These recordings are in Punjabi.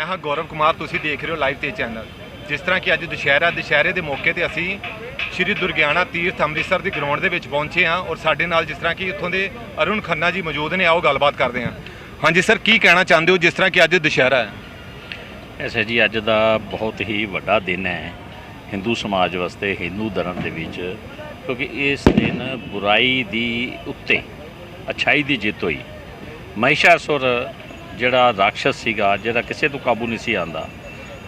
ਮੈਂ ਹਾਂ ਗੌਰਵ ਕੁਮਾਰ, ਤੁਸੀਂ ਦੇਖ ਰਹੇ ਹੋ ਲਾਈਵ ਤੇ ਚੈਨਲ ਜਿਸ ਤਰ੍ਹਾਂ ਕਿ ਅੱਜ ਦੁਸ਼ਹਿਰਾ, ਦੁਸ਼ਹਿਰੇ ਦੇ ਮੌਕੇ ਤੇ ਅਸੀਂ ਸ਼੍ਰੀ ਦੁਰਗਿਆਣਾ ਤੀਰਥ ਅੰਮ੍ਰਿਤਸਰ ਦੀ ਗਰਾਊਂਡ ਦੇ ਵਿੱਚ ਪਹੁੰਚੇ ਹਾਂ ਔਰ ਸਾਡੇ ਨਾਲ ਜਿਸ ਤਰ੍ਹਾਂ ਕਿ ਇੱਥੋਂ ਦੇ ਅਰੁਣ ਖੰਨਾ ਜੀ ਮੌਜੂਦ ਨੇ, ਆਓ ਗੱਲਬਾਤ ਕਰਦੇ ਹਾਂ। ਹਾਂਜੀ ਸਰ, ਕੀ ਕਹਿਣਾ ਚਾਹੁੰਦੇ ਹੋ ਜਿਸ ਤਰ੍ਹਾਂ ਕਿ ਅੱਜ ਦੁਸ਼ਹਿਰਾ ਹੈ? ਐਸਾ ਜੀ, ਅੱਜ ਦਾ ਬਹੁਤ ਹੀ ਵੱਡਾ ਦਿਨ ਹੈ ਹਿੰਦੂ ਸਮਾਜ ਵਾਸਤੇ, ਹਿੰਦੂ ਧਰਮ ਦੇ ਵਿੱਚ, ਕਿਉਂਕਿ ਇਸ ਦਿਨ ਬੁਰਾਈ ਦੀ ਉੱਤੇ, ਅਛਾਈ ਦੀ ਜਿੱਤ ਹੋਈ। ਮਹਿਸ਼ਾਸੁਰ ਜਿਹੜਾ ਰਾਖਸ਼ ਸੀਗਾ, ਜਿਹੜਾ ਕਿਸੇ ਤੋਂ ਕਾਬੂ ਨਹੀਂ ਸੀ ਆਂਦਾ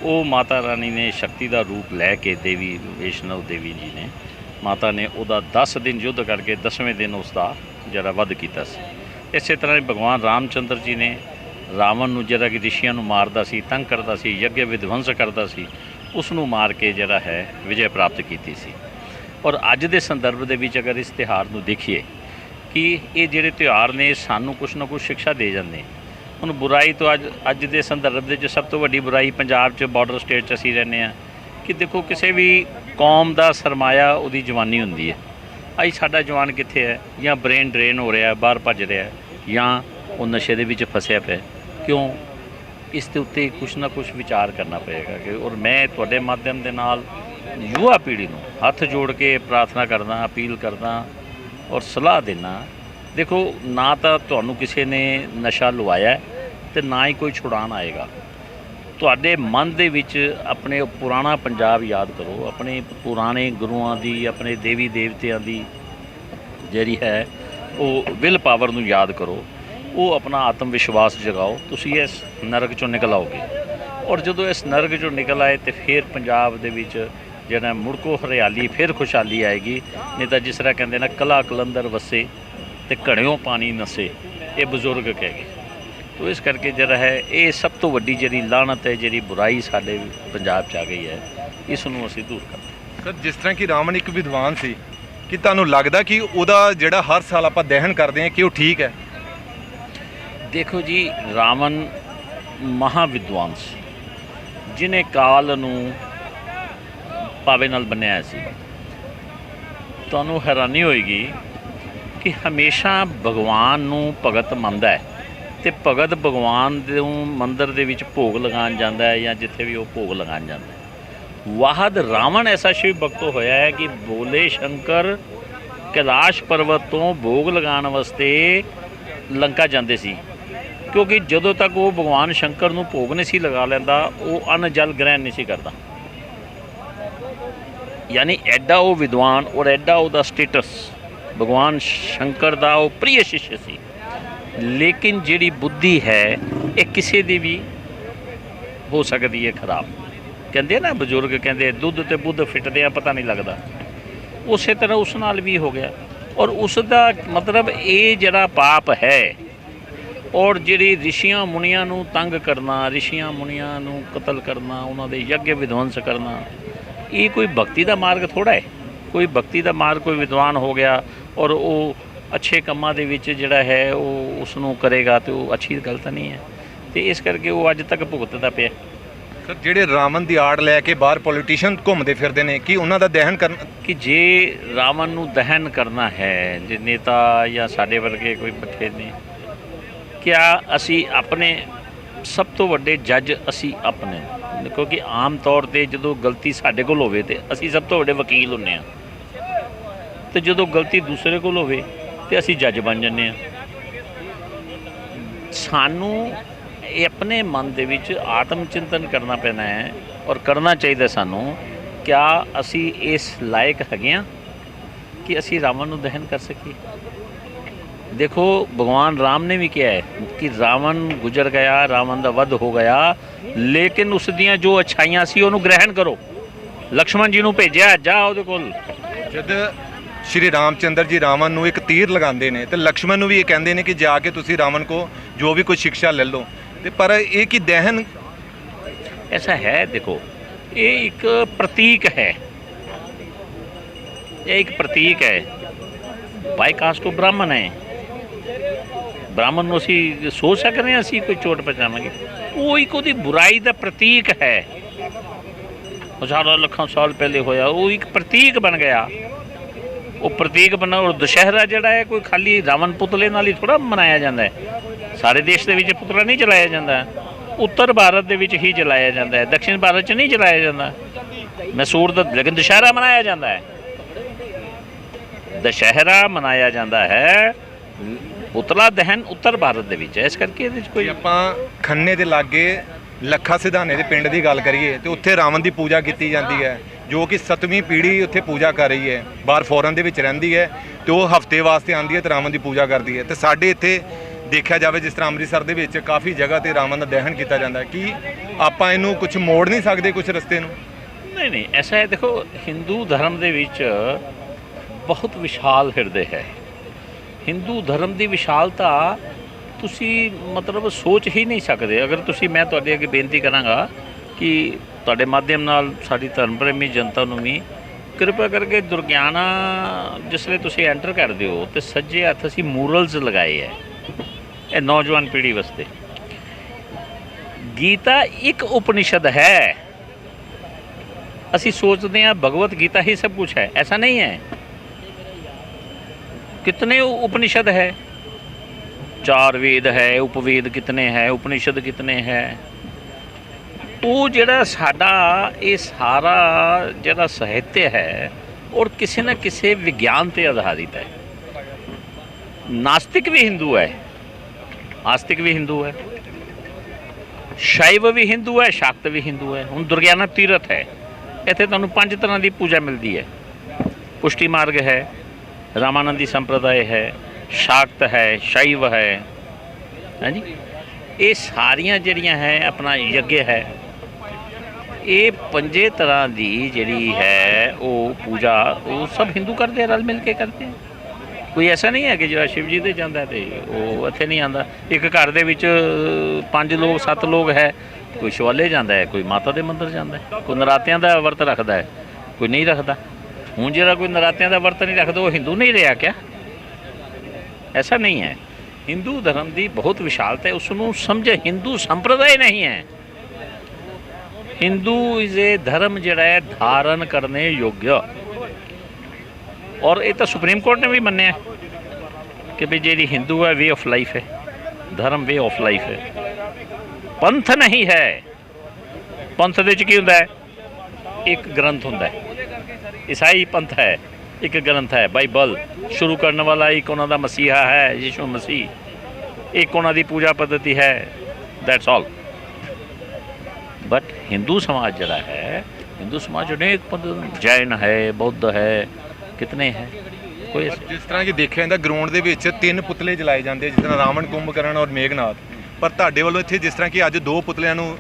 ਉਹ ਮਾਤਾ ਰਾਣੀ ਨੇ ਸ਼ਕਤੀ ਦਾ ਰੂਪ ਲੈ ਕੇ ਦੇਵੀ ਵੈਸ਼ਨਵ ਦੇਵੀ ਜੀ ਨੇ, ਮਾਤਾ ਨੇ ਉਹਦਾ 10 ਦਿਨ ਯੁੱਧ ਕਰਕੇ 10ਵੇਂ ਦਿਨ ਉਸ ਦਾ ਜਿਹੜਾ ਵੱਧ ਕੀਤਾ ਸੀ। ਇਸੇ ਤਰ੍ਹਾਂ ਹੀ ਭਗਵਾਨ ਰਾਮਚੰਦਰ ਜੀ ਨੇ ਰਾਵਣ ਨੂੰ ਜਿਹੜਾ ਕਿ ਰਿਸ਼ੀਆਂ ਨੂੰ ਮਾਰਦਾ ਸੀ, ਤੰਗ ਕਰਦਾ ਸੀ, ਯੱਗ ਵਿਧਵੰਸ ਕਰਦਾ ਸੀ ਉਸ ਨੂੰ ਮਾਰ ਕੇ ਜਿਹੜਾ ਹੈ ਵਿਜੈ ਪ੍ਰਾਪਤ ਕੀਤੀ ਸੀ। ਔਰ ਅੱਜ ਦੇ ਸੰਦਰਭ ਦੇ ਵਿੱਚ ਅਗਰ ਇਸ ਤਿਉਹਾਰ ਨੂੰ ਦੇਖੀਏ ਕਿ ਇਹ ਜਿਹੜੇ ਤਿਉਹਾਰ ਨੇ ਸਾਨੂੰ ਕੁਝ ਨਾ ਕੁਝ ਸਿੱਖਿਆ ਦੇ ਜਾਂਦੇ ਹੁਣ ਬੁਰਾਈ ਤੋਂ ਅੱਜ ਅੱਜ ਦੇ ਸੰਦਰਭ ਦੇ ਵਿੱਚ ਸਭ ਤੋਂ ਵੱਡੀ ਬੁਰਾਈ ਪੰਜਾਬ 'ਚ ਬਾਰਡਰ ਸਟੇਟ 'ਚ ਅਸੀਂ ਰਹਿੰਦੇ ਆ ਕਿ ਦੇਖੋ ਕਿਸੇ ਵੀ ਕੌਮ ਦਾ ਸਰਮਾਇਆ ਉਹਦੀ ਜਵਾਨੀ ਹੁੰਦੀ ਹੈ। ਅੱਜ ਸਾਡਾ ਜਵਾਨ ਕਿੱਥੇ ਹੈ? ਜਾਂ ਬ੍ਰੇਨ ਡਰੇਨ ਹੋ ਰਿਹਾ, ਬਾਹਰ ਭੱਜ ਰਿਹਾ ਜਾਂ ਉਹ ਨਸ਼ੇ ਦੇ ਵਿੱਚ ਫਸਿਆ ਪਿਆ ਕਿਉਂ? ਇਸ ਦੇ ਉੱਤੇ ਕੁਝ ਨਾ ਕੁਝ ਵਿਚਾਰ ਕਰਨਾ ਪਏਗਾ ਕਿ ਔਰ ਮੈਂ ਤੁਹਾਡੇ ਮਾਧਿਅਮ ਦੇ ਨਾਲ ਯੁਵਾ ਪੀੜ੍ਹੀ ਨੂੰ ਹੱਥ ਜੋੜ ਕੇ ਪ੍ਰਾਰਥਨਾ ਕਰਦਾ, ਅਪੀਲ ਕਰਦਾ ਔਰ ਸਲਾਹ ਦੇਣਾ ਦੇਖੋ ਨਾ ਤਾਂ ਤੁਹਾਨੂੰ ਕਿਸੇ ਨੇ ਨਸ਼ਾ ਲਵਾਇਆ ਤੇ ਨਾ ਹੀ ਕੋਈ ਛੁਡਾਣ ਆਏਗਾ। ਤੁਹਾਡੇ ਮਨ ਦੇ ਵਿੱਚ ਆਪਣੇ ਪੁਰਾਣਾ ਪੰਜਾਬ ਯਾਦ ਕਰੋ। ਆਪਣੇ ਪੁਰਾਣੇ ਗੁਰੂਆਂ ਦੀ, ਆਪਣੇ ਦੇਵੀ ਦੇਵਤਿਆਂ ਦੀ ਜਿਹੜੀ ਹੈ, ਉਹ ਵਿਲ ਪਾਵਰ ਨੂੰ ਯਾਦ ਕਰੋ। ਉਹ ਆਪਣਾ ਆਤਮ ਵਿਸ਼ਵਾਸ ਜਗਾਓ। ਤੁਸੀਂ ਇਸ ਨਰਕ ਚੋਂ ਨਿਕਲ ਆਓਗੇ। ਔਰ ਜਦੋਂ ਇਸ ਨਰਕ ਚੋਂ ਨਿਕਲ ਆਏ ਤੇ ਫਿਰ ਪੰਜਾਬ ਦੇ ਵਿੱਚ ਜਿਹੜਾ ਮੁੜਕੋ ਹਰਿਆਲੀ, ਫਿਰ ਖੁਸ਼ਹਾਲੀ ਆਏਗੀ। ਨਹੀਂ ਤਾਂ ਜਿਸ ਤਰ੍ਹਾਂ ਕਹਿੰਦੇ ਨਾ, ਕਲਾ ਕਲੰਦਰ ਵਸੇ ਤੇ ਘੜਿਓਂ ਪਾਣੀ ਨਸੇ। ਇਹ ਬਜ਼ੁਰਗ ਕਹਿ ਗਏ। ਤੋ ਇਸ ਕਰਕੇ ਜਿਹੜਾ ਹੈ ਇਹ ਸਭ ਤੋਂ ਵੱਡੀ ਜਿਹੜੀ ਲਾਹਨਤ ਹੈ ਜਿਹੜੀ ਬੁਰਾਈ ਸਾਡੇ ਪੰਜਾਬ 'ਚ ਆ ਗਈ ਹੈ ਇਸ ਨੂੰ ਅਸੀਂ ਦੂਰ ਕਰਾਂਗੇ ਸਰ ਜਿਸ ਤਰ੍ਹਾਂ ਕਿ ਰਾਵਣ ਇੱਕ ਵਿਦਵਾਨ ਸੀ ਕਿ ਤੁਹਾਨੂੰ ਲੱਗਦਾ ਕਿ ਉਹਦਾ ਜਿਹੜਾ ਹਰ ਸਾਲ ਆਪਾਂ ਦਹਨ ਕਰਦੇ ਹਾਂ ਕਿ ਉਹ ਠੀਕ ਹੈ? ਦੇਖੋ ਜੀ ਰਾਵਣ ਮਹਾ ਵਿਦਵਾਨ ਸੀ ਜਿਨੇ ਕਾਲ ਨੂੰ ਪਾਵੇ ਨਾਲ ਬਣਾਇਆ ਸੀ। ਤੁਹਾਨੂੰ ਹੈਰਾਨੀ ਹੋਏਗੀ ਕਿ ਹਮੇਸ਼ਾ ਭਗਵਾਨ ਨੂੰ ਭਗਤ ਮੰਨਦਾ ਹੈ। ਤੇ ਭਗਤ ਭਗਵਾਨ ਦੇ ਮੰਦਿਰ ਦੇ ਵਿੱਚ ਭੋਗ ਲਗਾਉਣ ਜਾਂਦਾ ਹੈ ਜਾਂ ਜਿੱਥੇ ਵੀ ਉਹ ਭੋਗ ਲਗਾਉਣ ਜਾਂਦਾ ਹੈ। ਵਾਹਦ ਰਾਵਣ ਐਸਾ ਸ਼ਿਵ ਭਗਤ ਹੋਇਆ ਹੈ ਕਿ ਬੋਲੇ ਸ਼ੰਕਰ ਕੈਲਾਸ਼ ਪਰਵਤ ਤੋਂ ਭੋਗ ਲਗਾਉਣ ਵਾਸਤੇ ਲੰਕਾ ਜਾਂਦੇ ਸੀ। ਕਿਉਂਕਿ ਜਦੋਂ ਤੱਕ ਉਹ ਭਗਵਾਨ ਸ਼ੰਕਰ ਨੂੰ ਭੋਗ ਨਹੀਂ ਸੀ ਲਗਾ ਲੈਂਦਾ, ਉਹ ਅਨ ਜਲ ਗ੍ਰਹਿਣ ਨਹੀਂ ਸੀ ਕਰਦਾ। ਯਾਨੀ ਐਡਾ ਉਹ ਵਿਦਵਾਨ ਔਰ ਐਡਾ ਉਹਦਾ ਸਟੇਟਸ ਭਗਵਾਨ ਸ਼ੰਕਰ ਦਾ ਉਹ ਪ੍ਰਿਯ ਸ਼ਿਸ਼ ਸੀ। ਲੇਕਿਨ ਜਿਹੜੀ ਬੁੱਧੀ ਹੈ, ਇਹ ਕਿਸੇ ਦੀ ਵੀ ਹੋ ਸਕਦੀ ਹੈ ਖਰਾਬ। ਕਹਿੰਦੇ ਨਾ, ਬਜ਼ੁਰਗ ਕਹਿੰਦੇ, ਦੁੱਧ ਤੇ ਬੁੱਧ ਫਿੱਟਦੇ ਆ, ਪਤਾ ਨਹੀਂ ਲੱਗਦਾ। ਉਸੇ ਤਰ੍ਹਾਂ ਉਸ ਨਾਲ ਵੀ ਹੋ ਗਿਆ। ਔਰ ਉਸ ਦਾ ਮਤਲਬ ਇਹ ਜਿਹੜਾ ਪਾਪ ਹੈ, ਔਰ ਜਿਹੜੀ ਰਿਸ਼ੀਆਂ ਮੁਨੀਆਂ ਨੂੰ ਤੰਗ ਕਰਨਾ, ਰਿਸ਼ੀਆਂ ਮੁਨੀਆਂ ਨੂੰ ਕਤਲ ਕਰਨਾ, ਉਹਨਾਂ ਦੇ ਯੱਗ ਵਿਧਵੰਸ ਕਰਨਾ, ਇਹ ਕੋਈ ਭਗਤੀ ਦਾ ਮਾਰਗ ਥੋੜਾ ਹੈ। ਕੋਈ ਭਗਤੀ ਦਾ ਮਾਰਗ, ਕੋਈ ਵਿਦਵਾਨ ਹੋ ਗਿਆ, ਔਰ ਉਹ ਅੱਛੇ ਕੰਮਾਂ ਦੇ ਵਿੱਚ ਜਿਹੜਾ ਹੈ ਉਹ ਉਸ ਨੂੰ ਕਰੇਗਾ ਤੇ ਉਹ ਅੱਛੀ ਗੱਲ ਤਾਂ ਨਹੀਂ ਹੈ। ਤੇ ਇਸ ਕਰਕੇ ਉਹ ਅੱਜ ਤੱਕ ਭੁਗਤਦਾ ਪਿਆ। ਸਰ ਜਿਹੜੇ ਰਾਵਣ ਦੀ ਆੜ ਲੈ ਕੇ ਬਾਹਰ ਪੋਲੀਟੀਸ਼ੀਅਨ ਘੁੰਮਦੇ ਫਿਰਦੇ ਨੇ ਕਿ ਉਹਨਾਂ ਦਾ ਦਹਨ ਕਰਨ ਕਿ ਜੇ ਰਾਵਣ ਨੂੰ ਦਹਨ ਕਰਨਾ ਹੈ ਜੇ ਨੇਤਾ ਜਾਂ ਸਾਡੇ ਵਰਗੇ ਕੋਈ ਬੱਠੇ ਨੇ ਕਿਆ ਅਸੀਂ ਆਪਣੇ ਸਭ ਤੋਂ ਵੱਡੇ ਜੱਜ ਅਸੀਂ ਆਪਣੇ। ਕਿਉਂਕਿ ਆਮ ਤੌਰ ਤੇ ਜਦੋਂ ਗਲਤੀ ਸਾਡੇ ਕੋਲ ਹੋਵੇ ਤੇ ਅਸੀਂ ਸਭ ਤੋਂ ਵੱਡੇ ਵਕੀਲ ਹੁੰਨੇ ਆ। ਤੇ ਜਦੋਂ ਗਲਤੀ ਦੂਸਰੇ ਕੋਲ ਹੋਵੇ ਤੇ ਅਸੀਂ ਜੱਜ ਬਣ ਜੰਨੇ ਆ ਸਾਨੂੰ ਇਹ ਆਪਣੇ ਮਨ ਦੇ ਵਿੱਚ ਆਤਮ ਚਿੰਤਨ ਕਰਨਾ ਪੈਣਾ ਹੈ ਔਰ ਕਰਨਾ ਚਾਹੀਦਾ ਸਾਨੂੰ, ਕਿਆ ਅਸੀਂ ਇਸ ਲਾਇਕ ਹੈਗੇ ਆ ਕਿ ਅਸੀਂ ਰਾਵਣ ਨੂੰ ਦਹਨ ਕਰ ਸਕੀਏ? ਦੇਖੋ, ਭਗਵਾਨ ਰਾਮ ਨੇ ਵੀ ਕਿਹਾ ਹੈ ਕਿ ਰਾਵਣ ਗੁਜ਼ਰ ਗਿਆ, ਰਾਵਣ ਦਾ ਵੱਧ ਹੋ ਗਿਆ, ਲੇਕਿਨ ਉਸ ਦੀਆਂ ਜੋ ਅਛਾਈਆਂ ਸੀ ਉਹਨੂੰ ਗ੍ਰਹਿਣ ਕਰੋ। ਲਕਸ਼ਮਣ ਜੀ ਨੂੰ ਭੇਜਿਆ, ਜਾ ਉਹਦੇ ਕੋਲ। ਜਦ ਸ਼੍ਰੀ ਰਾਮਚੰਦਰ ਜੀ ਰਾਵਣ ਨੂੰ ਇੱਕ ਤੀਰ ਲਗਾਉਂਦੇ ਨੇ ਤੇ ਲਕਸ਼ਮਣ ਨੂੰ ਵੀ ਇਹ ਕਹਿੰਦੇ ਨੇ ਕਿ ਜਾ ਕੇ ਤੁਸੀਂ ਰਾਵਣ ਕੋ ਜੋ ਵੀ ਕੋਈ ਸਿੱਖਿਆ ਲੈ ਲਓ। ਤੇ ਪਰ ਇਹ ਕੀ ਦਹਨ ਐਸਾ ਹੈ ਦੇਖੋ, ਇਹ ਇੱਕ ਪ੍ਰਤੀਕ ਹੈ। ਇਹ ਇੱਕ ਪ੍ਰਤੀਕ ਹੈ। ਬਾਈ ਕਾਸਟ ਉਹ ਬ੍ਰਾਹਮਣ ਹੈ। ਬ੍ਰਾਹਮਣ ਨੂੰ ਅਸੀਂ ਸੋਚ ਸਕਦੇ ਹਾਂ, ਅਸੀਂ ਕੋਈ ਚੋਟ ਪਹੁੰਚਾਵਾਂਗੇ। ਉਹ ਇੱਕ ਉਹਦੀ ਬੁਰਾਈ ਦਾ ਪ੍ਰਤੀਕ ਹੈ। ਹਜ਼ਾਰਾਂ ਲੱਖਾਂ ਸਾਲ ਪਹਿਲੇ ਹੋਇਆ, ਉਹ ਇੱਕ ਪ੍ਰਤੀਕ ਬਣ ਗਿਆ। ਉਹ ਪ੍ਰਤੀਕ ਬਣਾ ਔਰ ਦੁਸ਼ਹਿਰਾ ਜਿਹੜਾ ਹੈ, ਕੋਈ ਖਾਲੀ ਰਾਵਣ ਪੁਤਲੇ ਨਾਲ ਹੀ ਥੋੜਾ ਮਨਾਇਆ ਜਾਂਦਾ ਹੈ। ਸਾਰੇ ਦੇਸ਼ ਦੇ ਵਿੱਚ ਪੁਤਲਾ ਨਹੀਂ ਚਲਾਇਆ ਜਾਂਦਾ। ਉੱਤਰ ਭਾਰਤ ਦੇ ਵਿੱਚ ਹੀ ਜਲਾਇਆ ਜਾਂਦਾ ਹੈ। ਦક્ષਿਣ ਭਾਰਤ 'ਚ ਨਹੀਂ ਜਲਾਇਆ ਜਾਂਦਾ। ਮੈਸੂਰ ਦਾ ਲੇਕਿਨ ਦੁਸ਼ਹਿਰਾ ਮਨਾਇਆ ਜਾਂਦਾ ਹੈ। ਦੁਸ਼ਹਿਰਾ ਮਨਾਇਆ ਜਾਂਦਾ ਹੈ। ਪੁਤਲਾ ਦਹਨ ਉੱਤਰ ਭਾਰਤ ਦੇ ਵਿੱਚ ਹੈ। ਇਸ ਕਰਕੇ ਇਹਦੇ 'ਚ ਕੋਈ ਆਪਾਂ ਖੰਨੇ ਦੇ ਲਾਗੇ ਲੱਖਾ ਸਿਧਾਨੇ ਦੇ ਪਿੰਡ ਦੀ ਗੱਲ ਕਰੀਏ, ਤੇ ਉੱਥੇ ਰਾਵਣ ਦੀ ਪੂਜਾ ਕੀਤੀ ਜਾਂਦੀ ਹੈ। ਜੋ ਕਿ ਸਤਵੀਂ ਪੀੜ੍ਹੀ ਉੱਥੇ ਪੂਜਾ ਕਰ ਰਹੀ ਹੈ, ਬਾਹਰ ਫੋਰਨ ਦੇ ਵਿੱਚ ਰਹਿੰਦੀ ਹੈ ਤੇ ਉਹ ਹਫ਼ਤੇ ਵਾਸਤੇ ਆਂਦੀ ਹੈ ਤੇ ਰਾਵਣ ਦੀ ਪੂਜਾ ਕਰਦੀ ਹੈ। ਤੇ ਸਾਡੇ ਇੱਥੇ ਦੇਖਿਆ ਜਾਵੇ ਜਿਸ ਤਰ੍ਹਾਂ ਅੰਮ੍ਰਿਤਸਰ ਦੇ ਵਿੱਚ ਕਾਫੀ ਜਗ੍ਹਾ ਤੇ ਰਾਵਣ ਦਾ ਦਹਨ ਕੀਤਾ ਜਾਂਦਾ ਹੈ। ਕਿ ਆਪਾਂ ਇਹਨੂੰ ਕੁਝ ਮੋੜ ਨਹੀਂ ਸਕਦੇ ਕੁਝ ਰਸਤੇ ਨੂੰ? ਨਹੀਂ ਨਹੀਂ, ਐਸਾ ਹੈ, ਦੇਖੋ, ਹਿੰਦੂ ਧਰਮ ਦੇ ਵਿੱਚ ਬਹੁਤ ਵਿਸ਼ਾਲ ਹਿਰਦੇ ਹੈ। ਹਿੰਦੂ ਧਰਮ ਦੀ ਵਿਸ਼ਾਲਤਾ ਤੁਸੀਂ ਮਤਲਬ ਸੋਚ ਹੀ ਨਹੀਂ ਸਕਦੇ। ਅਗਰ ਤੁਸੀਂ, ਮੈਂ ਤੁਹਾਡੇ ਅੱਗੇ ਬੇਨਤੀ ਕਰਾਂਗਾ ਕਿ ਤੁਹਾਡੇ ਮਾਧਿਅਮ ਨਾਲ ਸਾਡੀ ਧਰਮ ਪ੍ਰੇਮੀ ਜਨਤਾ ਨੂੰ ਵੀ ਕਿਰਪਾ ਕਰਕੇ ਦੁਰਗਿਆਨਾ ਜਿਸ ਵੇਲੇ ਤੁਸੀਂ ਐਂਟਰ ਕਰਦੇ ਹੋ ਤੇ ਸੱਜੇ ਹੱਥ ਅਸੀਂ ਮੂਰਲਸ ਲਗਾਏ ਹੈ ਇਹ ਨੌਜਵਾਨ ਪੀੜ੍ਹੀ ਵਾਸਤੇ ਗੀਤਾ ਇੱਕ ਉਪਨਿਸ਼ਦ ਹੈ ਅਸੀਂ सोचते हैं भगवत गीता ही सब कुछ है ऐसा नहीं है कितने उपनिषद है ਚਾਰ ਵੇਦ ਹੈ ਉਪਵੇਦ ਕਿਤਨੇ ਹੈ ਉਪਨਿਸ਼ਦ ਕਿਤਨੇ ਹੈ ਉਹ ਜਿਹੜਾ ਸਾਡਾ ਇਹ ਸਾਰਾ ਜਿਹੜਾ ਸਾਹਿਤ ਹੈ, ਔਰ ਕਿਸੇ ਨਾ ਕਿਸੇ ਵਿਗਿਆਨ ਤੇ ਆਧਾਰਿਤ ਹੈ। ਨਾਸਤਿਕ ਵੀ ਹਿੰਦੂ ਹੈ। ਆਸਤਿਕ ਵੀ ਹਿੰਦੂ ਹੈ। ਸ਼ੈਵ ਵੀ ਹਿੰਦੂ ਹੈ, ਸ਼ਾਕਤ ਵੀ ਹਿੰਦੂ ਹੈ। ਹੁਣ ਦੁਰਗਿਆਨਾ ਤੀਰਥ ਹੈ। ਇੱਥੇ ਤੁਹਾਨੂੰ ਪੰਜ ਤਰ੍ਹਾਂ ਦੀ ਪੂਜਾ ਮਿਲਦੀ ਹੈ। ਪੁਸ਼ਟੀ ਮਾਰਗ ਹੈ, ਰਾਮਾਨੰਦੀ ਸੰਪਰਦਾਇ ਹੈ, ਸ਼ਾਕਤ ਹੈ, ਸ਼ੈਵ ਹੈ। ਹਾਂਜੀ? ਇਹ ਸਾਰੀਆਂ ਜਿਹੜੀਆਂ ਹੈ, ਆਪਣਾ ਯੱਗ ਹੈ। ਇਹ ਪੰਜੇ ਤਰ੍ਹਾਂ ਦੀ ਜਿਹੜੀ ਹੈ ਉਹ ਪੂਜਾ, ਉਹ ਸਭ ਹਿੰਦੂ ਕਰਦੇ ਰਲ ਮਿਲ ਕੇ ਕਰਦੇ ਆ। ਕੋਈ ਐਸਾ ਨਹੀਂ ਹੈ ਕਿ ਜਿਹੜਾ ਸ਼ਿਵ ਜੀ ਦੇ ਜਾਂਦਾ ਤੇ ਉਹ ਇੱਥੇ ਨਹੀਂ ਆਂਦਾ ਇੱਕ ਘਰ ਦੇ ਵਿੱਚ ਪੰਜ ਲੋਕ, ਸੱਤ ਲੋਕ ਹੈ, ਕੋਈ ਸ਼ਵਾਲੇ ਜਾਂਦਾ ਹੈ, ਕੋਈ ਮਾਤਾ ਦੇ ਮੰਦਿਰ ਜਾਂਦਾ ਹੈ, ਕੋਈ ਨਰਾਤਿਆਂ ਦਾ ਵਰਤ ਰੱਖਦਾ ਹੈ, ਕੋਈ ਨਹੀਂ ਰੱਖਦਾ। ਹੁਣ ਜਿਹੜਾ ਕੋਈ ਨਰਾਤਿਆਂ ਦਾ ਵਰਤ ਨਹੀਂ ਰੱਖਦਾ, ਉਹ ਹਿੰਦੂ ਨਹੀਂ ਰਿਹਾ ਕਿਆ? ਐਸਾ ਨਹੀਂ ਹੈ। ਹਿੰਦੂ ਧਰਮ ਦੀ ਬਹੁਤ ਵਿਸ਼ਾਲਤਾ ਹੈ ਉਸ ਨੂੰ ਸਮਝੇ, ਹਿੰਦੂ ਸੰਪਰਦਾਇ ਨਹੀਂ ਹੈ। ਹਿੰਦੂ ਇਜ਼ ਇਹ ਧਰਮ ਜਿਹੜਾ ਹੈ ਧਾਰਨ ਕਰਨੇ ਯੋਗ। ਔਰ ਇਹ ਤਾਂ ਸੁਪਰੀਮ ਕੋਰਟ ਨੇ ਵੀ ਮੰਨਿਆ ਕਿ ਵੀ ਜਿਹੜੀ ਹਿੰਦੂ ਹੈ ਵੇ ਆਫ ਲਾਈਫ ਹੈ। ਧਰਮ ਵੇ ਆਫ ਲਾਈਫ ਹੈ। ਪੰਥ ਨਹੀਂ ਹੈ। ਪੰਥ ਦੇ ਵਿੱਚ ਕੀ ਹੁੰਦਾ ਹੈ? ਇੱਕ ਗ੍ਰੰਥ ਹੁੰਦਾ ਹੈ। ਈਸਾਈ ਪੰਥ ਹੈ, ਇੱਕ ਗ੍ਰੰਥ ਹੈ। ਬਾਈਬਲ ਸ਼ੁਰੂ ਕਰਨ ਵਾਲਾ ਇੱਕ ਉਹਨਾਂ ਦਾ ਮਸੀਹਾ ਹੈ, ਯਿਸੂ ਮਸੀਹ। ਇੱਕ ਉਹਨਾਂ ਦੀ ਪੂਜਾ ਪद्धਤੀ ਹੈ ਦੈਟਸ ਆਲ ਬਟ ਹਿੰਦੂ ਸਮਾਜ ਜਿਹੜਾ ਹੈ ਹਿੰਦੂ ਸਮਾਜ ਅਨੇਕ ਪੰਥ ਜੈਨ ਹੈ ਬੁੱਧ ਹੈ ਕਿਤਨੇ ਹੈ ਕੋਈ ਜਿਸ ਤਰ੍ਹਾਂ ਕਿ ਦੇਖਿਆ ਜਾਂਦਾ ਗਰਾਊਂਡ ਦੇ ਵਿੱਚ ਤਿੰਨ ਪੁਤਲੇ ਜਲਾਏ ਜਾਂਦੇ ਜਿਸ ਤਰ੍ਹਾਂ ਰਾਵਣ ਕੁੰਭਕਰਨ ਔਰ ਮੇਘਨਾਥ ਪਰ ਤੁਹਾਡੇ ਵੱਲੋਂ ਇੱਥੇ ਜਿਸ ਤਰ੍ਹਾਂ ਕਿ ਅੱਜ ਦੋ ਪੁਤਲਿਆਂ ਨੂੰ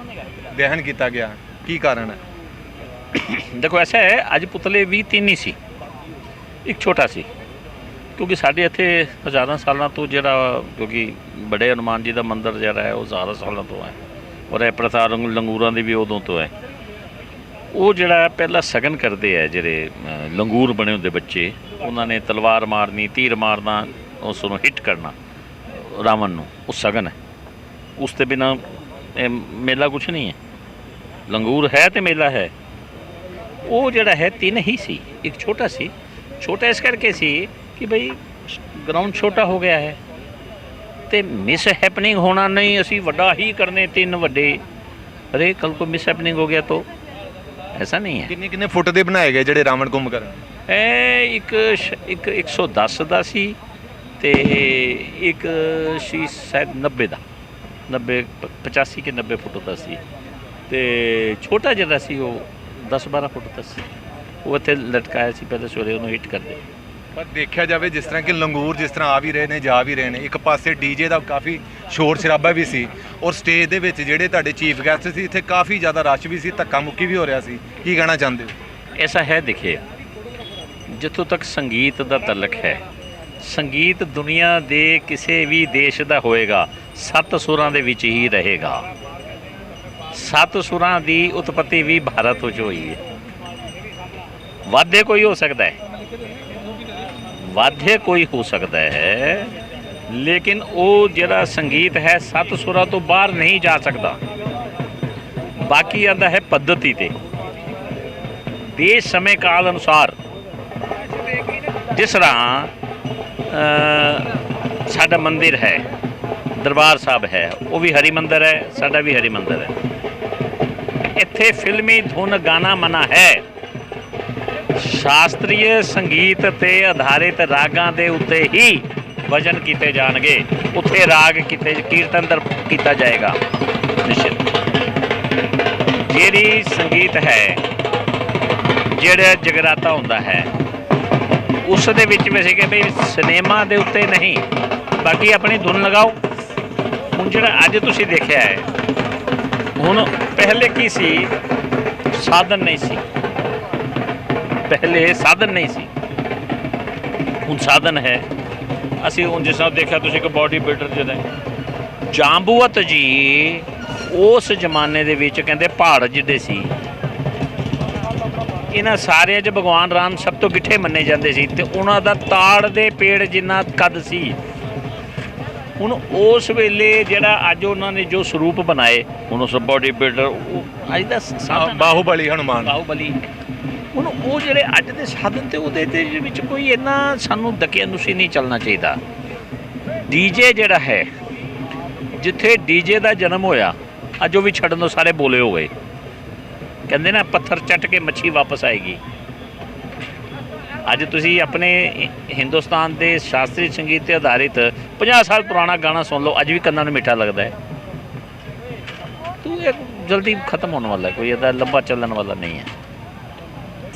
ਦਹਨ ਕੀਤਾ ਗਿਆ ਕੀ ਕਾਰਨ ਹੈ ਦੇਖੋ ਐਸਾ ਹੈ ਅੱਜ ਪੁਤਲੇ ਵੀ ਤਿੰਨ ਹੀ ਸੀ ਇੱਕ ਛੋਟਾ ਸੀ ਕਿਉਂਕਿ ਸਾਡੇ ਇੱਥੇ ਹਜ਼ਾਰਾਂ ਸਾਲਾਂ ਤੋਂ ਜਿਹੜਾ ਕਿਉਂਕਿ ਬੜੇ ਹਨੂਮਾਨ ਜੀ ਦਾ ਮੰਦਿਰ ਜਿਹੜਾ ਹੈ ਉਹ ਹਜ਼ਾਰਾਂ ਸਾਲਾਂ ਤੋਂ ਹੈ ਔਰ ਇਹ ਪ੍ਰਥਾ ਰੰਗ ਲੰਗੂਰਾਂ ਦੀ ਵੀ ਉਦੋਂ ਤੋਂ ਹੈ। ਉਹ ਜਿਹੜਾ ਪਹਿਲਾਂ ਸਗਨ ਕਰਦੇ ਆ ਜਿਹੜੇ ਲੰਗੂਰ ਬਣੇ ਹੁੰਦੇ ਬੱਚੇ, ਉਹਨਾਂ ਨੇ ਤਲਵਾਰ ਮਾਰਨੀ, ਤੀਰ ਮਾਰਨਾ, ਉਸ ਨੂੰ ਹਿੱਟ ਕਰਨਾ, ਰਾਵਣ ਨੂੰ, ਉਹ ਸਗਨ ਹੈ। ਉਸ ਤੇ ਬਿਨਾ ਮੇਲਾ ਕੁਛ ਨਹੀਂ ਹੈ। ਲੰਗੂਰ ਹੈ ਤੇ ਮੇਲਾ ਹੈ। ਉਹ ਜਿਹੜਾ ਹੈ ਤਿੰਨ ਹੀ ਸੀ, ਇੱਕ ਛੋਟਾ ਸੀ। ਛੋਟਾ ਇਸ ਕਰਕੇ ਸੀ ਕਿ ਭਈ ਗਰਾਊਂਡ ਛੋਟਾ ਹੋ ਗਿਆ ਹੈ। ਤੇ ਮਿਸ ਹੈਪਨਿੰਗ ਹੋਣਾ ਨਹੀਂ ਅਸੀਂ ਵੱਡਾ ਹੀ ਕਰਨੇ ਤਿੰਨ ਵੱਡੇ। ਅਰੇ ਕੱਲ ਕੋ ਮਿਸ ਹੈਪਨਿੰਗ ਹੋ ਗਿਆ ਤਾਂ ਐਸਾ ਨਹੀਂ ਹੈ। ਕਿੰਨੇ ਕਿੰਨੇ ਫੁੱਟ ਦੇ ਬਣਾਏ ਗਏ ਜਿਹੜੇ ਰਾਵਣ ਕੁੰਭਕਰਨ ਇਹ ਇੱਕ ਸ਼- ਇੱਕ 110 ਦਾ ਸੀ ਤੇ ਇੱਕ ਸੀ ਸ਼ਾਇਦ 90 ਦਾ। 90 ਪ- 85 ਕਿ 90 ਫੁੱਟ ਦਾ ਸੀ। ਤੇ ਛੋਟਾ ਜਿਹੜਾ ਸੀ ਉਹ 10 12 ਫੁੱਟ ਦਾ ਸੀ। ਉਹ ਇੱਥੇ ਲਟਕਾਇਆ ਸੀ ਪਹਿਲੇ ਸਵੇਰੇ ਉਹਨੂੰ ਹਿੱਟ ਕਰਦੇ। ਪਰ ਦੇਖਿਆ ਜਾਵੇ ਜਿਸ ਤਰ੍ਹਾਂ ਕਿ ਲੰਗੂਰ ਜਿਸ ਤਰ੍ਹਾਂ ਆ ਵੀ ਰਹੇ ਨੇ, ਜਾ ਵੀ ਰਹੇ ਨੇ, ਇੱਕ ਪਾਸੇ ਡੀਜੇ ਦਾ ਕਾਫੀ ਸ਼ੋਰ ਸ਼ਰਾਬਾ ਵੀ ਸੀ ਔਰ ਸਟੇਜ ਦੇ ਵਿੱਚ ਜਿਹੜੇ ਤੁਹਾਡੇ ਚੀਫ ਗੈਸਟ ਸੀ, ਇੱਥੇ ਕਾਫੀ ਜ਼ਿਆਦਾ ਰਸ਼ ਵੀ ਸੀ, ਧੱਕਾ ਮੁੱਕੀ ਵੀ ਹੋ ਰਿਹਾ ਸੀ। ਕੀ ਕਹਿਣਾ ਚਾਹੁੰਦੇ ਹੋ? ਐਸਾ ਹੈ ਦੇਖਿਏ ਜਿੱਥੋਂ ਤੱਕ ਸੰਗੀਤ ਦਾ ਤਲਕ ਹੈ, ਸੰਗੀਤ ਦੁਨੀਆ ਦੇ ਕਿਸੇ ਵੀ ਦੇਸ਼ ਦਾ ਹੋਏਗਾ, ਸੱਤ ਸੁਰਾਂ ਦੇ ਵਿੱਚ ਹੀ ਰਹੇਗਾ। ਸੱਤ ਸੁਰਾਂ ਦੀ ਉਤਪਤੀ ਵੀ ਭਾਰਤ ਵਿੱਚ ਹੋਈ ਹੈ। ਵਾਧੇ ਕੋਈ ਹੋ ਸਕਦਾ ਹੈ। ਵਾਧੇ ਕੋਈ ਹੋ ਸਕਦਾ ਹੈ, ਲੇਕਿਨ ਉਹ ਜਿਹੜਾ ਸੰਗੀਤ ਹੈ ਸੱਤ ਸੁਰਾਂ ਤੋਂ ਬਾਹਰ ਨਹੀਂ ਜਾ ਸਕਦਾ। ਬਾਕੀ ਆਂਦਾ ਹੈ ਪੱਧਤੀ ਤੇ। ਦੇਸ਼ ਸਮੇਂ ਕਾਲ ਅਨੁਸਾਰ ਜਿਸ ਤਰ੍ਹਾਂ ਸਾਡਾ ਮੰਦਿਰ ਹੈ, ਦਰਬਾਰ ਸਾਹਿਬ ਹੈ, ਉਹ ਵੀ ਹਰੀ ਮੰਦਰ ਹੈ, ਸਾਡਾ ਵੀ ਹਰੀ ਮੰਦਰ ਹੈ। ਇੱਥੇ ਫਿਲਮੀ ਧੁਨ ਗਾਣਾ ਮਨਾ ਹੈ। ਸ਼ਾਸਤਰੀय ਸੰਗੀਤ ਤੇ ਆਧਾਰਿਤ ਰਾਗਾਂ ਦੇ ਉੱਤੇ ਹੀ ਵਜ਼ਨ ਕੀਤੇ ਜਾਣਗੇ। ਉੱਥੇ ਰਾਗ ਕੀਤੇ, ਕੀਰਤਨ ਦਰ ਕੀਤਾ ਜਾਏਗਾ। ਨਿਸ਼ਚਿਤ। ਜਿਹੜੀ ਸੰਗੀਤ ਹੈ, ਜਿਹੜਾ ਜਗਰਾਤਾ ਹੁੰਦਾ ਹੈ, ਉਸ ਦੇ ਵਿੱਚ ਵੈਸੇ ਕਿ ਵੀ ਸਿਨੇਮਾ ਦੇ ਉੱਤੇ ਨਹੀਂ। ਬਾਕੀ ਆਪਣੀ ਧੁਨ ਲਗਾਓ। ਹੁਣ ਜਿਹੜਾ ਅੱਜ ਤੁਸੀਂ ਦੇਖਿਆ ਹੈ, ਹੁਣ ਪਹਿਲੇ ਕੀ ਸੀ? ਸਾਧਨ ਨਹੀਂ ਸੀ। ਪਹਿਲੇ ਸਾਧਨ ਨਹੀਂ ਸੀ। ਹੁਣ ਸਾਧਨ ਹੈ। ਅਸੀਂ ਹੁਣ ਜਿਸ ਤਰ੍ਹਾਂ ਦੇਖਿਆ ਤੁਸੀਂ ਇੱਕ ਬਾਡੀ ਬਿਲਡਰ ਜਿਹੜਾ ਹੈ। ਜਾਂਬੂਅਤ ਜੀ ਉਸ ਜ਼ਮਾਨੇ ਦੇ ਵਿੱਚ ਕਹਿੰਦੇ ਪਹਾੜ ਜਿੱਡੇ ਸੀ। ਇਹਨਾਂ ਸਾਰਿਆਂ 'ਚ ਭਗਵਾਨ ਰਾਮ ਸਭ ਤੋਂ ਗਿੱਠੇ ਮੰਨੇ ਜਾਂਦੇ ਸੀ ਤੇ ਉਹਨਾਂ ਦਾ ਤਾੜ ਦੇ ਪੇੜ ਜਿੰਨਾ ਕੱਦ ਸੀ। ਹੁਣ ਉਸ ਵੇਲੇ ਜਿਹੜਾ ਅੱਜ ਉਹਨਾਂ ਨੇ ਜੋ ਸਰੂਪ ਬਣਾਏ ਹੁਣ ਉਸ ਬਾਡੀ ਬਿਲਡਰ ਅੱਜ ਦਾ ਬਾਹੂਬਲੀ ਹਨੂਮਾਨ। ਬਾਹੂਬਲੀ। ਹੁਣ ਉਹ ਜਿਹੜੇ ਅੱਜ ਦੇ ਸਾਧਨ ਤੇ ਉਹਦੇ ਦੇ ਵਿੱਚ ਕੋਈ ਇੰਨਾ ਸਾਨੂੰ ਦਕਿਆਨੁਸੀ ਨਹੀਂ ਚੱਲਣਾ ਚਾਹੀਦਾ। ਡੀਜੇ ਜਿਹੜਾ ਹੈ, ਜਿੱਥੇ ਡੀਜੇ ਦਾ ਜਨਮ ਹੋਇਆ, ਅੱਜ ਉਹ ਵੀ ਛੱਡਣ ਤੋਂ ਸਾਰੇ ਬੋਲੇ ਹੋ ਗਏ। ਕਹਿੰਦੇ ਨਾ, ਪੱਥਰ ਚੱਟ ਕੇ ਮੱਛੀ ਵਾਪਸ ਆਏਗੀ। ਅੱਜ ਤੁਸੀਂ ਆਪਣੇ ਹਿੰਦੁਸਤਾਨ ਦੇ ਸ਼ਾਸਤਰੀ ਸੰਗੀਤ ਤੇ ਆਧਾਰਿਤ 50 ਸਾਲ ਪੁਰਾਣਾ ਗਾਣਾ ਸੁਣ ਲਓ, ਅੱਜ ਵੀ ਕੰਨਾਂ ਨੂੰ ਮਿੱਠਾ ਲੱਗਦਾ ਹੈ। ਤੂੰ ਇਹ ਜਲਦੀ ਖਤਮ ਹੋਣ ਵਾਲਾ ਕੋਈ ਇਹਦਾ ਲੰਬਾ ਚੱਲਣ ਵਾਲਾ ਨਹੀਂ ਹੈ।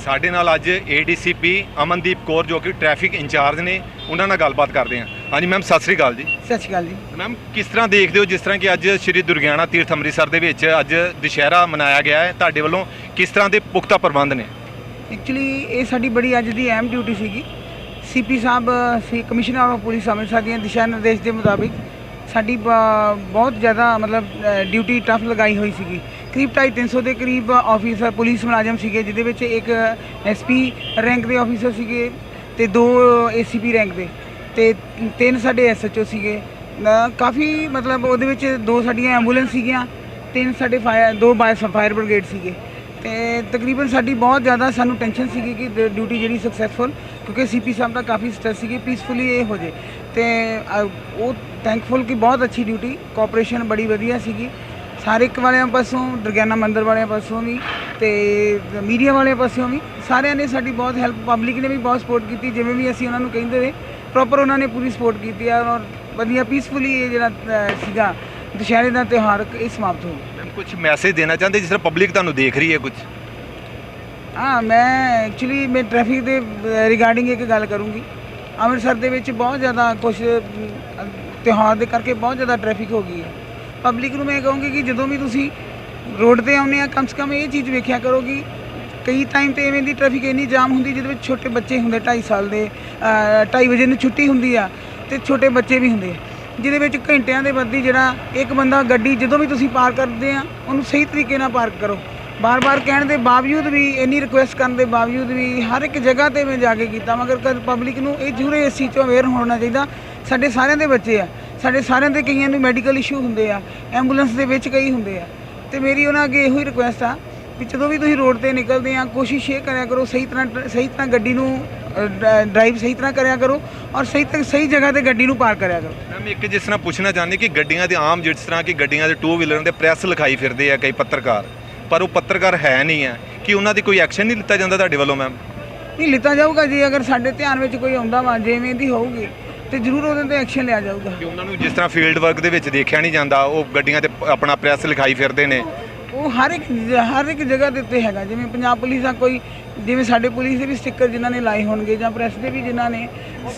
ਸਾਡੇ ਨਾਲ ਅੱਜ ਏਡੀਸੀਪੀ ਅਮਨਦੀਪ ਕੌਰ ਜੋ ਕਿ ਟ੍ਰੈਫਿਕ ਇੰਚਾਰਜ ਨੇ ਉਹਨਾਂ ਨਾਲ ਗੱਲਬਾਤ ਕਰਦੇ ਹਾਂ। ਹਾਂਜੀ ਮੈਮ ਸਤਿ ਸ੍ਰੀ ਅਕਾਲ ਜੀ। ਸਤਿ ਸ਼੍ਰੀ ਅਕਾਲ ਜੀ। ਮੈਮ ਕਿਸ ਤਰ੍ਹਾਂ ਦੇਖਦੇ ਹੋ ਜਿਸ ਤਰ੍ਹਾਂ ਕਿ ਅੱਜ ਸ੍ਰੀ ਦੁਰਗਿਆਣਾ ਤੀਰਥ ਅੰਮ੍ਰਿਤਸਰ ਦੇ ਵਿੱਚ ਅੱਜ ਦੁਸ਼ਹਿਰਾ ਮਨਾਇਆ ਗਿਆ ਹੈ? ਤੁਹਾਡੇ ਵੱਲੋਂ ਕਿਸ ਤਰ੍ਹਾਂ ਦੇ ਪੁਖਤਾ ਪ੍ਰਬੰਧ ਨੇ? ਐਕਚੁਅਲੀ ਇਹ ਸਾਡੀ ਬੜੀ ਅੱਜ ਦੀ ਅਹਿਮ ਡਿਊਟੀ ਸੀਗੀ। ਸੀਪੀ ਸਾਹਿਬ ਸੀ ਕਮਿਸ਼ਨਰ ਆਫ ਪੁਲਿਸ ਅੰਮ੍ਰਿਤਸਰ ਦੀਆਂ ਦਿਸ਼ਾ ਨਿਰਦੇਸ਼ ਦੇ ਮੁਤਾਬਿਕ ਸਾਡੀ ਬਹੁਤ ਜ਼ਿਆਦਾ ਮਤਲਬ ਡਿਊਟੀ ਟਫ ਲਗਾਈ ਹੋਈ ਸੀਗੀ। ਕਰੀਬ 250 ਦੇ ਕਰੀਬ ਆਫੀਸਰ ਪੁਲਿਸ ਮੁਲਾਜ਼ਮ ਸੀਗੇ, ਜਿਹਦੇ ਵਿੱਚ ਇੱਕ ਐਸਪੀ ਰੈਂਕ ਦੇ ਆਫੀਸਰ ਸੀਗੇ ਤੇ ਦੋ ਏਸੀਪੀ ਰੈਂਕ ਦੇ ਤੇ ਤਿੰਨ ਸਾਡੇ ਐਸਐਚਓ ਸੀਗੇ। ਕਾਫੀ ਮਤਲਬ ਉਹਦੇ ਵਿੱਚ ਦੋ ਸਾਡੀਆਂ ਐਂਬੂਲੈਂਸ ਸੀਗੀਆਂ, ਤਿੰਨ ਸਾਡੇ ਫਾਇਰ ਦੋ ਬਾਇ ਫਾਇਰ ਬ੍ਰਿਗੇਡ ਸੀਗੇ। ਤੇ ਤਕਰੀਬਨ ਸਾਡੀ ਬਹੁਤ ਜ਼ਿਆਦਾ ਸਾਨੂੰ ਟੈਨਸ਼ਨ ਸੀਗੀ ਕਿ ਡਿਊਟੀ ਜਿਹੜੀ ਸਕਸੈਸਫੁਲ ਕਿਉਂਕਿ ਸੀਪੀ ਸਾਹਿਬ ਦਾ ਕਾਫੀ ਸਟ੍ਰੈਸ ਸੀਗੀ ਪੀਸਫੁਲੀ ਇਹ ਹੋ ਜੇ। ਤੇ ਉਹ ਥੈਂਕਫੁਲ ਕਿ ਬਹੁਤ ਅੱਛੀ ਡਿਊਟੀ ਕੋਆਪਰੇਸ਼ਨ ਬੜੀ ਵਧੀਆ ਸੀਗੀ। ਸਾਰੇ ਇੱਕ ਵਾਲਿਆਂ ਪਾਸੋਂ ਦਰਗਿਆਨਾ ਮੰਦਿਰ ਵਾਲਿਆਂ ਪਾਸੋਂ ਵੀ ਤੇ ਮੀਡੀਆ ਵਾਲਿਆਂ ਪਾਸੋਂ ਵੀ। ਸਾਰਿਆਂ ਨੇ ਸਾਡੀ ਬਹੁਤ ਹੈਲਪ ਪਬਲਿਕ ਨੇ ਵੀ ਬਹੁਤ ਸਪੋਰਟ ਕੀਤੀ ਜਿਵੇਂ ਵੀ ਅਸੀਂ ਉਹਨਾਂ ਨੂੰ ਕਹਿੰਦੇ ਰਹੇ ਪ੍ਰੋਪਰ ਉਹਨਾਂ ਨੇ ਪੂਰੀ ਸਪੋਰਟ ਕੀਤੀ ਆ ਔਰ ਵਧੀਆ ਪੀਸਫੁਲੀ ਇਹ ਜਿਹੜਾ ਅ, ਸੀਗਾ ਦੁਸ਼ਹਿਰੇ ਦਾ ਤਿਉਹਾਰ ਇਹ ਸਮਾਪਤ ਹੋ ਗਿਆ। ਕੁਝ ਮੈਸੇਜ ਦੇਣਾ ਚਾਹੁੰਦੇ ਜਿਸ ਤਰ੍ਹਾਂ ਪਬਲਿਕ ਤੁਹਾਨੂੰ ਦੇਖ ਰਹੀ ਹੈ ਕੁਝ ਹਾਂ ਮੈਂ ਐਕਚੁਅਲੀ ਮੈਂ ਟ੍ਰੈਫਿਕ ਦੇ ਰਿਗਾਰਡਿੰਗ ਇੱਕ ਗੱਲ ਕਰੂੰਗੀ। ਅੰਮ੍ਰਿਤਸਰ ਦੇ ਵਿੱਚ ਬਹੁਤ ਜ਼ਿਆਦਾ ਕੁਝ ਤਿਉਹਾਰ ਦੇ ਕਰਕੇ ਬਹੁਤ ਜ਼ਿਆਦਾ ਟ੍ਰੈਫਿਕ ਹੋ ਗਈ ਹੈ। ਪਬਲਿਕ ਨੂੰ ਮੈਂ ਕਹੂੰਗੀ ਕਿ ਜਦੋਂ ਵੀ ਤੁਸੀਂ ਰੋਡ ਤੇ ਆਉਂਦੇ ਆ, ਕਮ ਸੇ ਕਮ ਇਹ ਚੀਜ਼ ਵੇਖਿਆ ਕਰੋ ਕਿ ਕਈ ਟਾਈਮ ਤੇ ਐਵੇਂ ਦੀ ਟ੍ਰੈਫਿਕ ਇੰਨੀ ਜਾਮ ਹੁੰਦੀ ਜਿਹਦੇ ਵਿੱਚ ਛੋਟੇ ਬੱਚੇ ਹੁੰਦੇ 2.5 ਸਾਲ ਦੇ 2.5 ਵਜੇ ਨੂੰ ਛੁੱਟੀ ਹੁੰਦੀ ਆ ਤੇ ਛੋਟੇ ਬੱਚੇ ਵੀ ਹੁੰਦੇ ਜਿਹਦੇ ਵਿੱਚ ਘੰਟਿਆਂ ਦੇ ਬੱਦੀ ਜਿਹੜਾ ਇੱਕ ਬੰਦਾ ਗੱਡੀ ਜਦੋਂ ਵੀ ਤੁਸੀਂ ਪਾਰ ਕਰਦੇ ਆ, ਉਹਨੂੰ ਸਹੀ ਤਰੀਕੇ ਨਾਲ ਪਾਰਕ ਕਰੋ। ਬਾਰ-ਬਾਰ ਕਹਿਣ ਦੇ ਬਾਵਜੂਦ ਵੀ, ਇੰਨੀ ਰਿਕੁਐਸਟ ਕਰਨ ਦੇ ਬਾਵਜੂਦ ਵੀ ਹਰ ਇੱਕ ਜਗ੍ਹਾ ਤੇ ਮੈਂ ਜਾ ਕੇ ਕੀਤਾ, ਮਗਰ ਕਦ ਪਬਲਿਕ ਨੂੰ ਇਹ ਜ਼ਰੂਰ ਇਸ ਚੀਜ਼ ਤੋਂ ਅਵੇਅਰ ਹੋਣਾ ਚਾਹੀਦਾ, ਸਾਡੇ ਸਾਰਿਆਂ ਦੇ ਬੱਚੇ ਆ। ਸਾਡੇ ਸਾਰਿਆਂ ਦੇ ਕਈਆਂ ਨੂੰ ਮੈਡੀਕਲ ਇਸ਼ੂ ਹੁੰਦੇ ਆ ਐਂਬੂਲੈਂਸ ਦੇ ਵਿੱਚ ਕਈ ਹੁੰਦੇ ਆ। ਤੇ ਮੇਰੀ ਉਹਨਾਂ ਅੱਗੇ ਇਹੋ ਹੀ ਰਿਕੁਐਸਟ ਆ ਵੀ ਜਦੋਂ ਵੀ ਤੁਸੀਂ ਰੋਡ ਤੇ ਨਿਕਲਦੇ ਆ ਕੋਸ਼ਿਸ਼ ਇਹ ਕਰਿਆ ਕਰੋ ਸਹੀ ਤਰ੍ਹਾਂ ਸਹੀ ਤਰ੍ਹਾਂ ਗੱਡੀ ਨੂੰ ਡਰਾਈਵ ਸਹੀ ਤਰ੍ਹਾਂ ਕਰਿਆ ਕਰੋ ਔਰ ਸਹੀ ਤੱਕ ਸਹੀ ਜਗ੍ਹਾ ਤੇ ਗੱਡੀ ਨੂੰ ਪਾਰਕ ਕਰਿਆ ਕਰੋ। ਮੈਮ ਇੱਕ ਜਿਸ ਤਰ੍ਹਾਂ ਪੁੱਛਣਾ ਚਾਹੁੰਦੇ ਕਿ ਗੱਡੀਆਂ ਦੇ ਆਮ ਜਿਸ ਤਰ੍ਹਾਂ ਕਿ ਗੱਡੀਆਂ ਦੇ ਟੂ ਵੀਲਰ ਦੇ ਪ੍ਰੈਸ ਲਿਖਾਈ ਫਿਰਦੇ ਆ ਕਈ ਪੱਤਰਕਾਰ ਪਰ ਉਹ ਪੱਤਰਕਾਰ ਹੈ ਨਹੀਂ ਆ। ਕਿ ਉਹਨਾਂ ਦੀ ਕੋਈ ਐਕਸ਼ਨ ਨਹੀਂ ਲਿੱਤਾ ਜਾਂਦਾ ਤੁਹਾਡੇ ਵੱਲੋਂ ਮੈਮ ਨਹੀਂ ਲਿੱਤਾ ਜਾਊਗਾ ਜੀ ਅਗਰ ਸਾਡੇ ਧਿਆਨ ਵਿੱਚ ਕੋਈ ਆਉਂਦਾ ਵਾ ਜਿਵੇਂ ਦੀ ਹੋਊਗੀ। ਤੇ ਜ਼ਰੂਰ ਉਹਦੇ ਤੇ ਐਕਸ਼ਨ ਲਿਆ ਜਾਊਗਾ। ਕਿ ਉਹਨਾਂ ਨੂੰ ਜਿਸ ਤਰ੍ਹਾਂ ਫੀਲਡ ਵਰਕ ਦੇ ਵਿੱਚ ਦੇਖਿਆ ਨਹੀਂ ਜਾਂਦਾ ਉਹ ਗੱਡੀਆਂ ਤੇ ਆਪਣਾ ਪ੍ਰੈਸ ਲਿਖਾਈ ਫਿਰਦੇ ਨੇ। ਉਹ ਹਰ ਇੱਕ ਹਰ ਇੱਕ ਜਗ੍ਹਾ ਦੇ ਉੱਤੇ ਹੈਗਾ ਜਿਵੇਂ ਪੰਜਾਬ ਪੁਲਿਸ ਦਾ ਕੋਈ ਜਿਵੇਂ ਸਾਡੇ ਪੁਲਿਸ ਦੇ ਵੀ ਸਟicker ਜਿਨ੍ਹਾਂ ਨੇ ਲਾਏ ਹੋਣਗੇ ਜਾਂ ਪ੍ਰੈਸ ਦੇ ਵੀ ਜਿਨ੍ਹਾਂ ਨੇ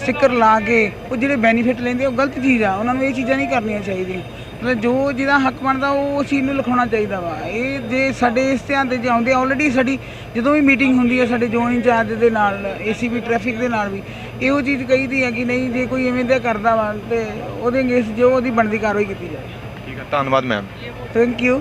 ਸਟicker ਲਾ ਕੇ ਉਹ ਜਿਹੜੇ ਬੈਨੀਫਿਟ ਲੈਂਦੇ ਉਹ ਗਲਤ ਚੀਜ਼ ਆ। ਉਹਨਾਂ ਨੂੰ ਇਹ ਚੀਜ਼ਾਂ ਨਹੀਂ ਕਰਨੀਆਂ ਚਾਹੀਦੀਆਂ। ਮਤਲਬ ਜੋ ਜਿਹਦਾ ਹੱਕ ਬਣਦਾ ਉਹ ਉਸ ਚੀਜ਼ ਨੂੰ ਲਿਖਾਉਣਾ ਚਾਹੀਦਾ ਵਾ। ਇਹ ਜੇ ਸਾਡੇ ਇਸ ਧਿਆਨ ਤੇ ਜੇ ਆਉਂਦੇ ਆਲਰੇਡੀ ਸਾਡੀ ਜਦੋਂ ਵੀ ਮੀਟਿੰਗ ਹੁੰਦੀ ਹੈ ਸਾਡੇ ਜ਼ੋਨ ਇੰਚਾਰਜ ਦੇ ਨਾਲ ਏਸੀਪੀ ਟ੍ਰੈਫਿਕ ਦੇ ਨਾਲ ਵੀ ਇਹੋ ਚੀਜ਼ ਕਹੀਦੀ ਹੈ ਕਿ ਨਹੀਂ ਜੇ ਕੋਈ ਐਵੇਂ ਦਾ ਕਰਦਾ ਵਾ ਤੇ ਉਹਦੇ ਅਗੇਂਸਟ ਜੋ ਉਹਦੀ ਬਣਦੀ ਕਾਰਵਾਈ ਕੀਤੀ ਜਾਏ। ਠੀਕ ਹੈ ਧੰਨਵਾਦ ਮੈਮ ਥੈਂਕ ਯੂ